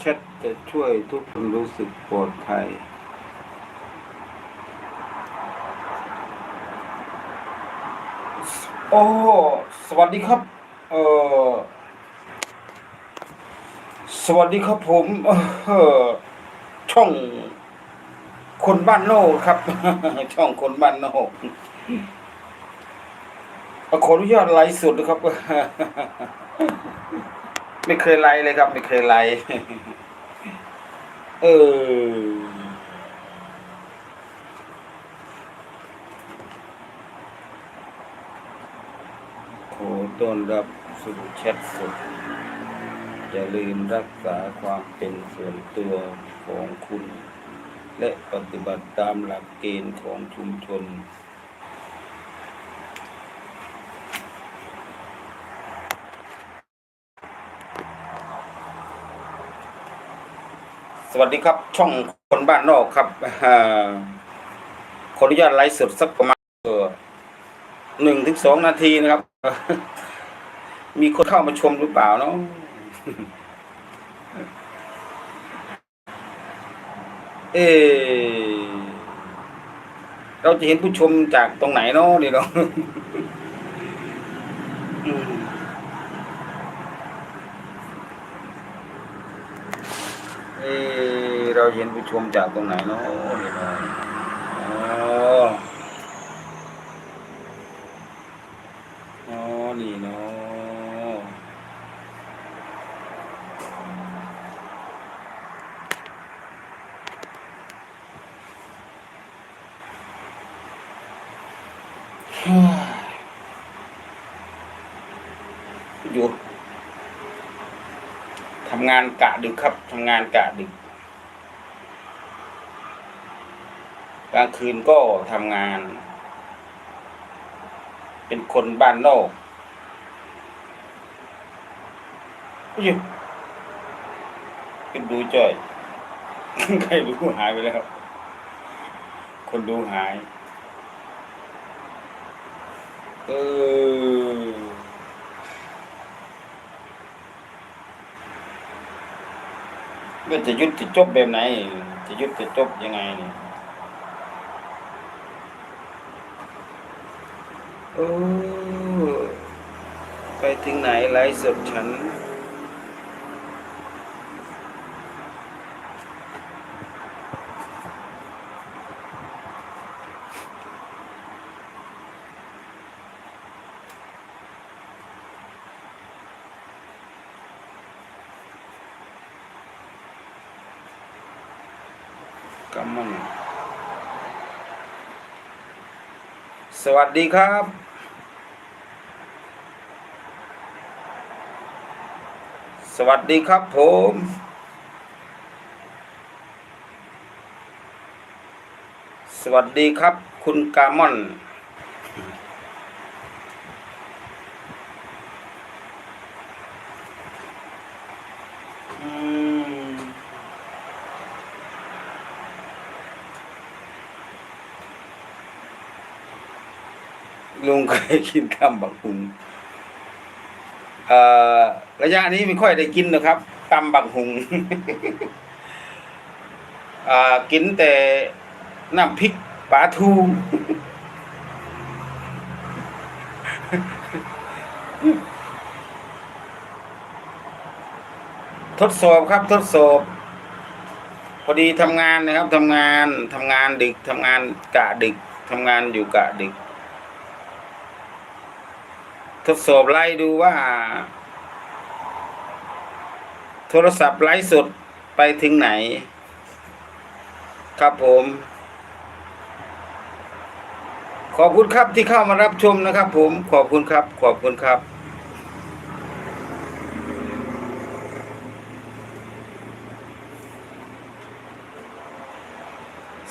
แชทจะช่วยทุกคนรู้สึกปลอดภัยโอ้สวัสดีครับ เออสวัสดีครับผมเออช่องคนบ้านโนกครับ ช่องคนบ้านโนกขออนุญาตไลฟ์สดนะครับ ไม่เคยไลฟ์เลยครับ ไม่เคยไลฟ์เออขอต้อนรับสู่แชทสดอย่าลืมรักษาความเป็นส่วนตัวของคุณ และปฏิบัติตามหลักเกณฑ์ของชุมชน สวัสดีครับ ช่องคนบ้านนอกครับขออนุญาตไลฟ์สดสักประมาณหนึ่งถึงสองนาทีนะครับ มีคนเข้ามาชมหรือเปล่าเนาะเออเราจะเห็นผู้ชมจากตรงไหนเนาะนี่เนาะ เออเราเห็นผู้ชมจากตรงไหนเนาะนี่เนาะอ๋ออ๋อนี่เนาะอยู่ทำ งานกะดึกครับทำงานกะดึก กลางคืนก็ทำงาน เป็นคนบ้านนอกอยู่เป็นดูจ่อยใครรู้หายไปแล้ว คนดูหาย เออ ว่าจะยุดจะจบแบบไหน จะยุดจะจบยังไงนี่โอ้ไปถึงไหนไลฟ์สดฉัน กำมันสวัสดีครับ สวัสดีครับผมสวัสดีครับ คุณกามอน อืม ลุงเคยกินข้ามบักหุงระยะนี้ไม่ค่อยได้กินนะครับตำบักหุงกินแต่น้ำพริกปลาทูทดสอบครับทดสอบพอดีทำงานนะครับทำงานทำงานดึกทำงานกะดึกทำงานอยู่กะดึก ทดสอบไล่ดูว่า โทรศัพท์ไลฟ์สดไปถึงไหน ครับผม ขอบคุณครับที่เข้ามารับชมนะครับ ผมขอบคุณครับ ขอบคุณครับ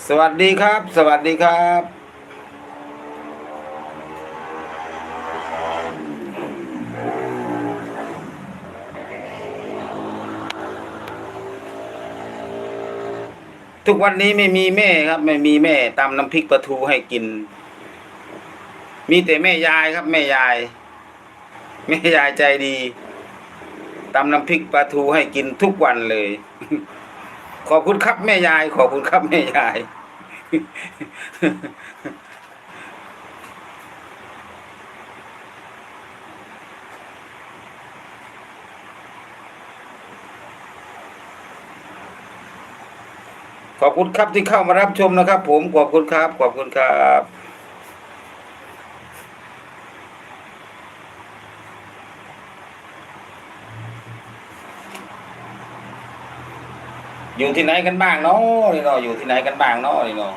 สวัสดีครับ สวัสดีครับ ทุกวันนี้ไม่มีแม่ครับ ไม่มีแม่ตำน้ำพริกปลาทูให้กิน มีแต่แม่ยายครับ แม่ยาย แม่ยายใจดีตำน้ำพริกปลาทูให้กินทุกวันเลย ขอบคุณครับแม่ยาย ขอบคุณครับแม่ยาย ขอบคุณครับที่เข้ามารับชมนะครับ ผมขอบคุณครับ ขอบคุณครับอยู่ที่ไหนกันบ้างเนาะนี่เนาะอยู่ที่ไหนกันบ้างเนาะนี่เนาะ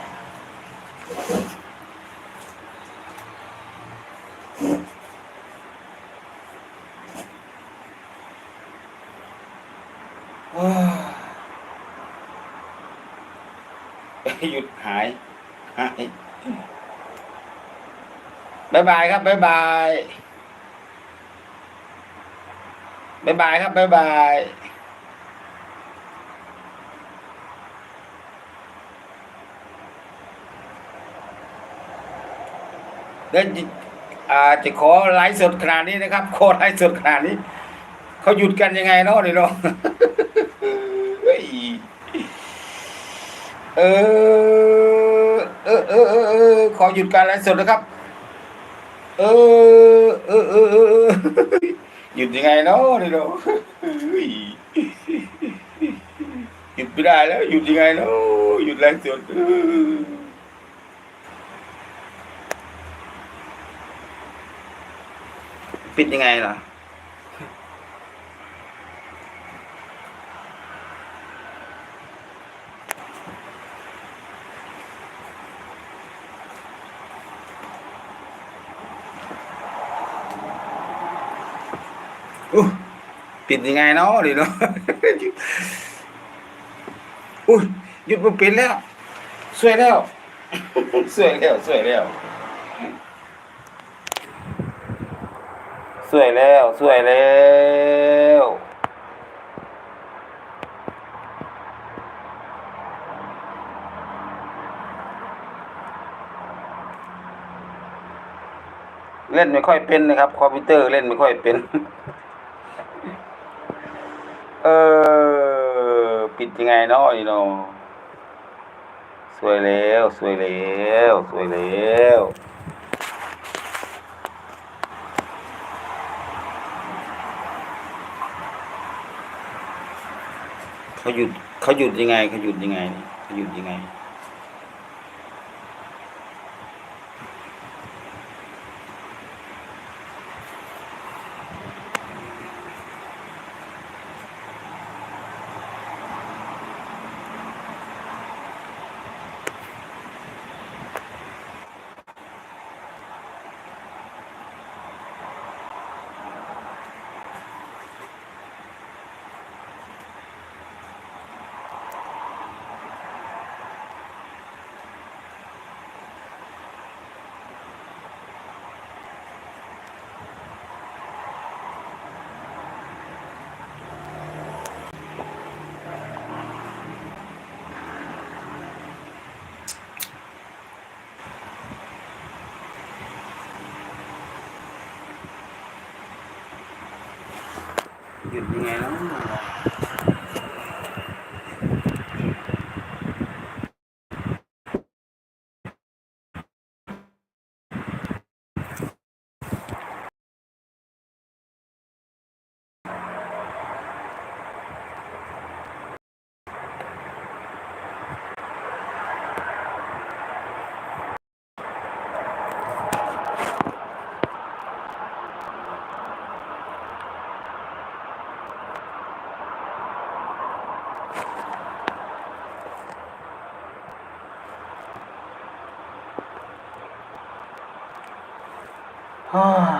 หยุดหายหายบายบายครับบายบายบายบายครับบายบายเดี๋ยวจะอ่าจะขอไลฟ์สดขนาดนี้นะครับขอไลฟ์สดขนาดนี้ เขาหยุดกันยังไงเนาะนี่เนาะ เฮ้ย เออ เออเออเออเออขอหยุดการไลฟ์สดนะครับ เออ เออเออเออหยุดยังไงเนาะนี่เนาะหยุดไม่ได้แล้วหยุดยังไงเนาะหยุดไลฟ์สดปิดยังไงล่ะ อู้ปิดยังไงเนาะดิเนาะอุ้ยหยุดมันปิดแล้วสวยแล้วสวยแล้วสวยแล้วสวยแล้วสวยแล้วเล่นไม่ค่อยเป็นนะครับ คอมพิวเตอร์เล่นไม่ค่อยเป็น เออ ปิดยังไงเนาะอีโนสวยแล้ว สวยแล้ว สวยแล้วเขาหยุดเขาหยุดยังไงเขาหยุดยังไงเขาหยุดยังไง หยุดยังไงเนาะฮ่า